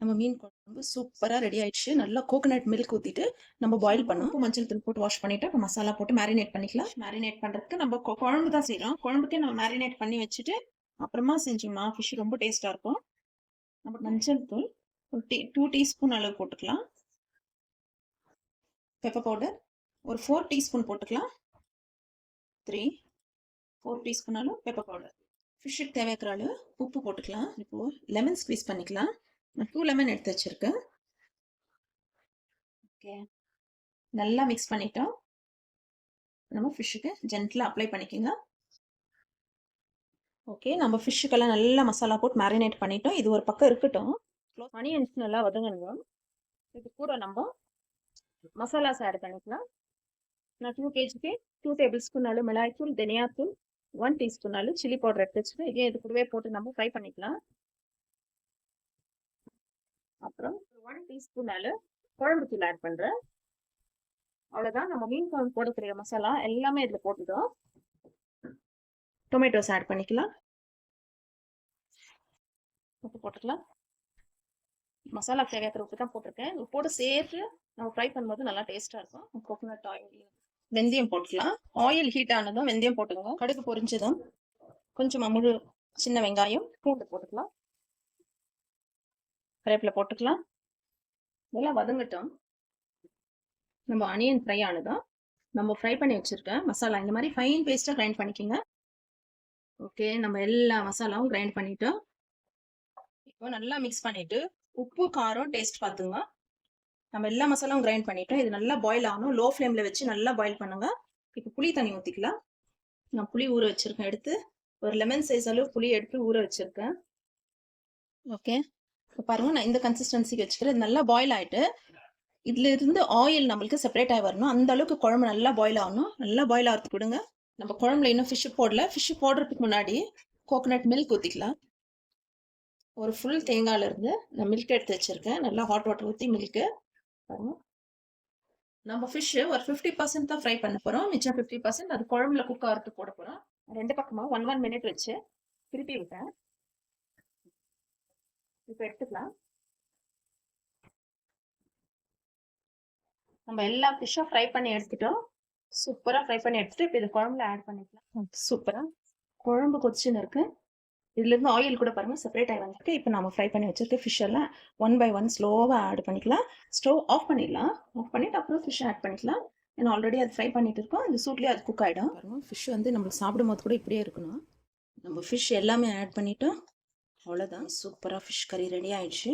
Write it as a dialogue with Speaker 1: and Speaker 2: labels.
Speaker 1: நம்ம மீன் குழம்பு சூப்பரா ரெடி ஆயிடுச்சு. நல்லா கோகனட் மில்க் ஊத்திட்டு நம்ம பாயில் பண்ணோம் உப்பு மஞ்சள் தூள் போட்டு வாஷ் பண்ணிட்டு இப்போ மசாலா போட்டு மேரினேட் பண்ணிக்கலாம். மேரினேட் பண்றதுக்கு நம்ம குழம்பு தான் செய்றோம். குழம்புக்கே நம்ம மேரினேட் பண்ணி வச்சுட்டு அப்புறமா செஞ்சோம்னா ஃபிஷ் ரொம்ப டேஸ்டா இருக்கும். நம்ம மஞ்சள் தூள் ஒரு டீ டூ டீஸ்பூன் அளவு போட்டுக்கலாம். பெப்பர் பவுடர் ஒரு ஃபோர் டீஸ்பூன் போட்டுக்கலாம். த்ரீ ஃபோர் டீஸ்பூன் அளவு பெப்பர் பவுடர் ஃபிஷ்ஷுக்கு தேவையான அளவு உப்பு போட்டுக்கலாம். இப்போ லெமன் ஸ்க்வீஸ் பண்ணிக்கலாம். நான் டூ லெமன் எடுத்து வச்சிருக்கேன். ஓகே நல்லா மிக்ஸ் பண்ணிட்டோம். நம்ம ஃபிஷ்ஷுக்கு ஜென்டிலாக அப்ளை பண்ணிக்கோங்க. ஓகே நம்ம ஃபிஷ்ஷுக்கெல்லாம் நல்லா மசாலா போட்டு மேரினேட் பண்ணிட்டோம். இது ஒரு பக்கம் இருக்கட்டும். அனியன்ஸ் நல்லா வதங்கணுங்க. இது கூட நம்ம மசாலாஸ் ஆட் பண்ணிக்கலாம். நான் டூ கேஜிக்கு டூ டேபிள் ஸ்பூன் அளவு மிளகாய்த்தூள் தனியாத்தூள் ஒன் டீஸ்பூன் அளவு சில்லி பவுடர் எடுத்து வச்சுட்டு இதே இது கூடவே போட்டு நம்ம ஃப்ரை பண்ணிக்கலாம். அப்புறம் ஒன் டீஸ்பூன் அளவு குழம்பு தூள் ஆட் பண்ணுறேன் அவ்வளோதான் நம்ம மீன் குழம்பு போடக்கூடிய மசாலா எல்லாமே இதில் போட்டுட்டோம். டொமேட்டோஸ் ஆட் பண்ணிக்கலாம். உப்பு போட்டுக்கலாம். மசாலா தேவையாக்கிற உப்பு தான் போட்டிருக்கேன். உப்பு போட்டு சேர்த்து நம்ம ஃப்ரை பண்ணும்போது நல்லா டேஸ்ட்டாக இருக்கும். கோகோனட் ஆயில் வெந்தயம் போட்டுக்கலாம். ஆயில் ஹீட் ஆனதும் வெந்தயம் போட்டுக்கோங்க. கடுகு பொரிஞ்சதும் கொஞ்சம் முழு சின்ன வெங்காயம் பூண்டு போட்டுக்கலாம். கருவேப்பிலை போட்டுக்கலாம். இதெல்லாம் வதங்கட்டும். நம்ம அனியன் ஃப்ரை ஆனதும் நம்ம ஃப்ரை பண்ணி வச்சிருக்கேன் மசாலா இந்த மாதிரி ஃபைன் பேஸ்ட்டாக கிரைண்ட் பண்ணிக்கோங்க. ஓகே நம்ம எல்லா மசாலாவும் கிரைண்ட் பண்ணிட்டோம் இப்போ நல்லா மிக்ஸ் பண்ணிட்டு உப்பு காரம் டேஸ்ட் பார்த்துங்க நம்ம எல்லா மசாலாவும் கிரைண்ட் பண்ணிட்டோம் இது நல்லா பாயில் ஆகணும். லோ ஃப்ளேமில் வச்சு நல்லா பாயில் பண்ணுங்க. இப்போ புளி தண்ணி ஊற்றிக்கலாம் நான் புளி ஊற வச்சிருக்கேன் எடுத்து. ஒரு லெமன் சைஸ் அளவு புளி எடுத்து ஊற வச்சிருக்கேன். ஓகே இப்போ பாருங்கள் நான் இந்த கன்சிஸ்டன்சிக்கு வச்சுக்கிறேன் இது நல்லா பாயில் ஆகிட்டு இதுலேருந்து ஆயில் நம்மளுக்கு செப்பரேட் ஆகி வரணும். அந்த அளவுக்கு குழம்பு நல்லா பாயில் ஆகணும். நல்லா பாயில் ஆகிறதுக்கு விடுங்க. நம்ம குழம்புல இன்னும் ஃபிஷ் போடல. ஃபிஷ் போடுறதுக்கு முன்னாடி கோகோனட் மில்க் ஊற்றிக்கலாம் ஒரு ஃபுல் தேங்காயிலிருந்து நான் மில்க் எடுத்து வச்சுருக்கேன். நல்லா ஹாட் வாட்டர் ஊற்றி மில்க்கு பாருங்க. நம்ம ஃபிஷ் ஒரு ஃபிஃப்டி பர்சன்ட் தான் ஃப்ரை பண்ண போகிறோம் மிச்சம் ஃபிஃப்டி பர்சன்ட் அது குழம்புல குக் ஆகிறதுக்கு போட போகிறோம் ரெண்டு பக்கமாக ஒன் ஒன் மினிட் வச்சு திருப்பி விட்டேன் இப்போ எடுத்துக்கலாம். நம்ம எல்லா ஃபிஷ்ஷும் ஃப்ரை பண்ணி எடுத்துட்டோம். சூப்பராக ஃப்ரை பண்ணி எடுத்துட்டு இப்போ இது குழம்புல ஆட் பண்ணிக்கலாம். சூப்பராக குழம்பு கொதிச்சுன்னு இருக்கு. இதுல இருந்து ஆயில் கூட பாருங்க செப்பரேட் ஆகி வந்திருக்கு. இப்போ நம்ம ஃப்ரை பண்ணி வச்சிருக்க ஃபிஷ் எல்லாம் ஒன் பை ஒன் ஸ்லோவாக ஆட் பண்ணிக்கலாம். ஸ்டவ் ஆஃப் பண்ணிடலாம். ஆஃப் பண்ணிட்டு அப்புறம் ஃபிஷ் ஆட் பண்ணிக்கலாம். ஏன்னா ஆல்ரெடி அது ஃப்ரை பண்ணிட்டு இருக்கோம். அந்த சூட்லேயே அது குக் ஆகிடும் பாருங்க ஃபிஷ் வந்து நம்மளுக்கு சாப்பிடும் போது கூட இப்படியே இருக்கணும். நம்ம ஃபிஷ் எல்லாமே ஆட் பண்ணிட்டோம். அவ்வளோதான் சூப்பராக ஃபிஷ் கறி ரெடி ஆயிடுச்சு.